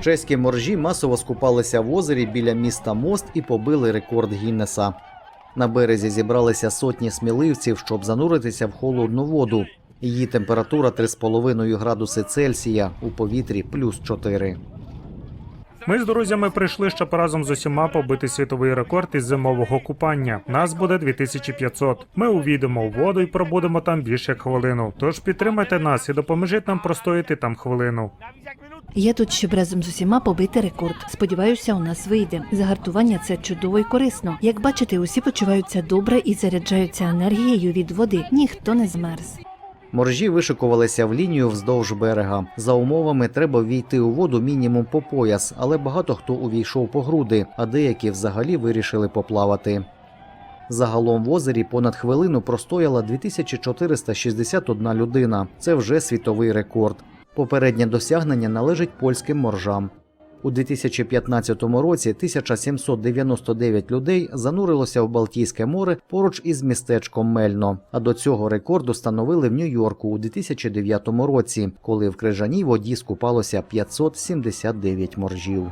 Чеські моржі масово скупалися в озері біля міста Мост і побили рекорд Гіннеса. На березі зібралися сотні сміливців, щоб зануритися в холодну воду. Її температура 3,5 градуси Цельсія, у повітрі плюс 4. Ми з друзями прийшли, щоб разом з усіма побити світовий рекорд із зимового купання. Нас буде 2500. Ми увійдемо у воду і пробудемо там більше як хвилину. Тож підтримайте нас і допоможіть нам простояти там хвилину. Я тут, щоб разом з усіма побити рекорд. Сподіваюся, у нас вийде. Загартування це чудово і корисно. Як бачите, усі почуваються добре і заряджаються енергією від води. Ніхто не змерз. Моржі вишикувалися в лінію вздовж берега. За умовами треба війти у воду мінімум по пояс, але багато хто увійшов по груди, а деякі взагалі вирішили поплавати. Загалом в озері понад хвилину простояла 2461 людина. Це вже світовий рекорд. Попереднє досягнення належить польським моржам. У 2015 році 1799 людей занурилося в Балтійське море поруч із містечком Мельно. А до цього рекорду становили в Нью-Йорку у 2009 році, коли в крижаній воді скупалося 579 моржів.